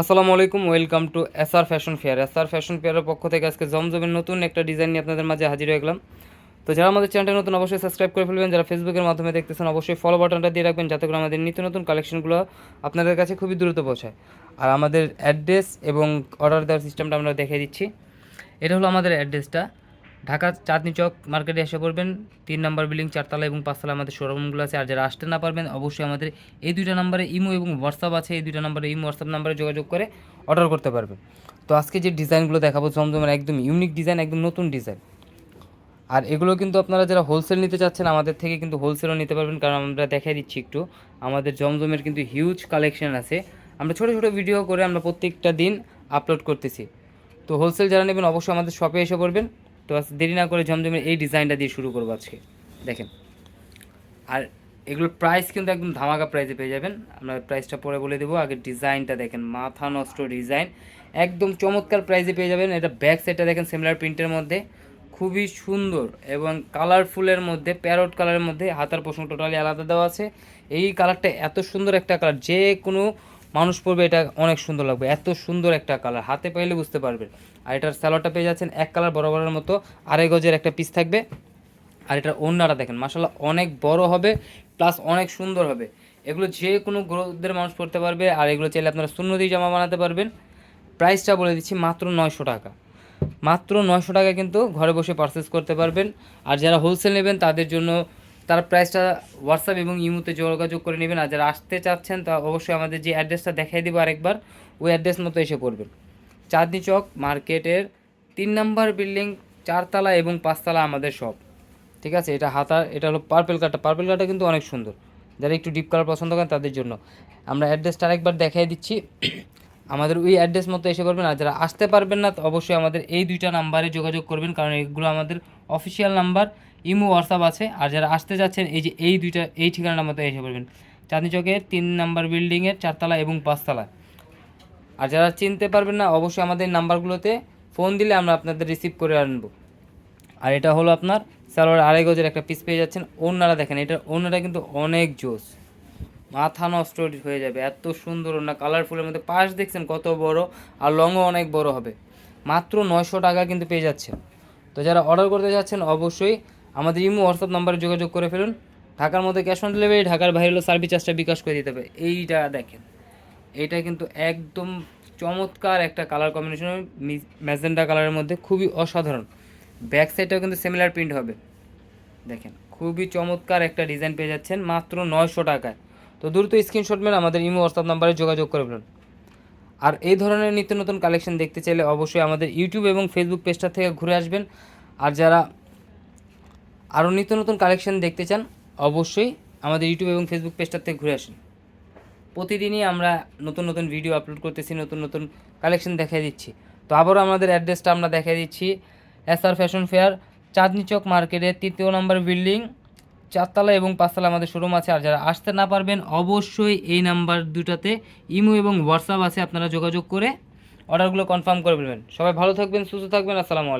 আসসালামু আলাইকুম, welcome to SR fashion fair. SR fashion ফেয়ারের পক্ষ থেকে আজকে জমজমের নতুন একটা ডিজাইন নিয়ে আপনাদের মাঝে হাজির হয়ে গেলাম। তো যারা আমাদের চ্যানেলটা নতুন, অবশ্যই সাবস্ক্রাইব করে ফেলবেন। যারা ফেসবুকের মাধ্যমে দেখতেছেন, অবশ্যই ফলো বাটনটা দিয়ে রাখবেন, যাতে করে আমাদের নিত্য নতুন কালেকশনগুলো আপনাদের কাছে খুবই দ্রুত পৌঁছায়। আর আমাদের অ্যাড্রেস এবং অর্ডার দেওয়ার সিস্টেমটা আমরা দেখিয়ে দিচ্ছি। এটা হলো আমাদের অ্যাড্রেসটা ঢাকা চাঁদনি চক মার্কেটে এসে পড়বেন। তিন নাম্বার বিল্ডিং, চারতলা এবং পাঁচতলা আমাদের শোরুমগুলো আছে। আর যারা আসতে না পারবেন, অবশ্যই আমাদের এই দুইটা নাম্বারে ইমো এবং হোয়াটসঅ্যাপ আছে। এই দুইটা নাম্বারে ইমো, হোয়াটসঅ্যাপ নাম্বারে যোগাযোগ করে অর্ডার করতে পারবেন। তো আজকে যে ডিজাইনগুলো দেখাবো, জমজমের একদম ইউনিক ডিজাইন, একদম নতুন ডিজাইন। আর এগুলো কিন্তু আপনারা যারা হোলসেল নিতে চাচ্ছেন, আমাদের থেকে কিন্তু হোলসেলও নিতে পারবেন। কারণ আমরা দেখাই দিচ্ছি একটু। আমাদের জমজমের কিন্তু হিউজ কালেকশন আছে। আমরা ছোটো ছোটো ভিডিও করে আমরা প্রত্যেকটা দিন আপলোড করতেছি। তো হোলসেল যারা নেবেন, অবশ্যই আমাদের শপে এসে পড়বেন। তো আজ দেরি না করে জমজমের এই ডিজাইনটা দিয়ে শুরু করব আজকে। দেখেন। আর এগুলোর প্রাইস কিন্তু একদম ধামাকা প্রাইসে পেয়ে যাবেন। আমরা প্রাইসটা পরে বলে দেবো। আগে ডিজাইনটা দেখেন, মাথা নষ্ট ডিজাইন। একদম চমৎকার প্রাইসে পেয়ে যাবেন। এটা ব্যাক সাইডটা দেখেন সিমিলার প্রিন্টের মধ্যে। খুবই সুন্দর এবং কালারফুলের মধ্যে প্যারট কালারের মধ্যে, হাতার পোষণ টোটালি আলাদা দেওয়া আছে। এই কালারটা এত সুন্দর একটা কালার যে কোনো মানুষ পরবে, এটা অনেক সুন্দর লাগবে। এত সুন্দর একটা কালার হাতে পাইলে বুঝতে পারবেন আর এটার স্যালোটা পেয়ে যাচ্ছেন এক কালার বরাবরের মতো, আড়াই গজের একটা পিস থাকবে। আর এটার অন্যরা দেখেন মাসাল্লাহ অনেক বড় হবে প্লাস অনেক সুন্দর হবে। এগুলো যে কোনো গ্রোথদের মানুষ পড়তে পারবে, আর এগুলো চাইলে আপনারা শূন্য দিয়ে জামা বানাতে পারবেন। প্রাইসটা বলে দিচ্ছি মাত্র নয়শো টাকা। মাত্র নয়শো টাকা কিন্তু ঘরে বসে পারচেস করতে পারবেন। আর যারা হোলসেল নেবেন, তাদের জন্য তার প্রাইসটা হোয়াটসঅ্যাপ এবং ইমুতে যোগাযোগ করে নেবেন আর যারা আসতে চাচ্ছেন তা অবশ্যই আমাদের যে অ্যাড্রেসটা দেখাই দেবো আরেকবার, ওই অ্যাড্রেস মতো এসে পড়বেন। চাঁদনি চক মার্কেটের তিন নাম্বার বিল্ডিং চারতলা এবং পাঁচতলা আমাদের শপ ঠিক আছে? এটা হাতা, এটা হলো পার্পেল কালারটা পার্পেল কালারটা কিন্তু অনেক সুন্দর। যারা একটু ডিপ কালার পছন্দ করেন তাদের জন্য। আমরা অ্যাড্রেসটা আরেকবার দেখাই দিচ্ছি। আমাদের ওই অ্যাড্রেস মতো এসে করবেন আর যারা আসতে পারবেন না, তো অবশ্যই আমাদের এই দুইটা নাম্বারে যোগাযোগ করবেন। কারণ এগুলো আমাদের অফিসিয়াল নাম্বার ইমো, হোয়াটসঅ্যাপ আছে। আর যারা আসতে যাচ্ছেন, এই যে এই দুইটা, এই ঠিকানার মতো এসে পড়বেন। চাঁদনি চকের তিন নাম্বার বিল্ডিংয়ের চারতলা এবং পাঁচতলা। আর যারা চিনতে পারবেন না, অবশ্যই আমাদের নাম্বারগুলোতে ফোন দিলে আমরা আপনাদের রিসিভ করে আনব। আর এটা হলো আপনার সালোয়ার আড়াই গজের একটা পিস পেয়ে যাচ্ছেন। ওনারা দেখেন এটা ওনারা কিন্তু অনেক জোস। মাথা নষ্ট হয়ে যাবে, এত সুন্দর ওনা কালারফুলের মধ্যে। পাশ দেখছেন কত বড়, আর লংও অনেক বড় হবে। মাত্র নয়শো টাকা কিন্তু পেয়ে যাচ্ছেন। তো যারা অর্ডার করতে যাচ্ছেন, অবশ্যই আমাদের ইমো হোয়াটসঅ্যাপ নাম্বারে যোগাযোগ করে ফেলুন। ঢাকার মধ্যে ক্যাশ অন ডেলিভারি ঢাকার বাইরে হলো সার্ভিস চার্জটা বিকাশ করে দিতে হবে। এইটা দেখেন। এইটা কিন্তু একদম চমৎকার একটা কালার কম্বিনেশন ম্যাজেন্ডা কালারের মধ্যে খুবই অসাধারণ। ব্যাক সাইডটাও কিন্তু সিমিলার প্রিন্ট হবে। দেখেন, খুবই চমৎকার একটা ডিজাইন পেয়ে যাচ্ছেন, মাত্র নয়শো টাকায়। তো দ্রুত স্ক্রিনশট মেলে আমাদের ইমো হোয়াটসঅ্যাপ নাম্বারে যোগাযোগ করে ফেলুন। আর এই ধরনের নিত্য নতুন কালেকশন দেখতে চাইলে অবশ্যই আমাদের ইউটিউব এবং ফেসবুক পেজটা থেকে ঘুরে আসবেন। আর যারা আরও নিত্য নতুন কালেকশন দেখতে চান, অবশ্যই আমাদের ইউটিউব এবং ফেসবুক পেজটার থেকে ঘুরে আসুন। প্রতিদিনই আমরা নতুন নতুন ভিডিও আপলোড করতেছি, নতুন নতুন কালেকশন দেখাই দিচ্ছি। তো আবারও আমাদের অ্যাড্রেসটা আমরা দেখাই দিচ্ছি। S R fashion fair Chandni Chowk মার্কেটের তৃতীয় নম্বর বিল্ডিং চারতলা এবং পাঁচতলা আমাদের শোরুম আছে। আর যারা আসতে না পারবেন, অবশ্যই এই নাম্বার দুটাতে ইমো এবং হোয়াটসঅ্যাপ আছে, আপনারা যোগাযোগ করে অর্ডারগুলো কনফার্ম করে ফেলবেন। সবাই ভালো থাকবেন, সুস্থ থাকবেন, আসসালামু আলাইকুম।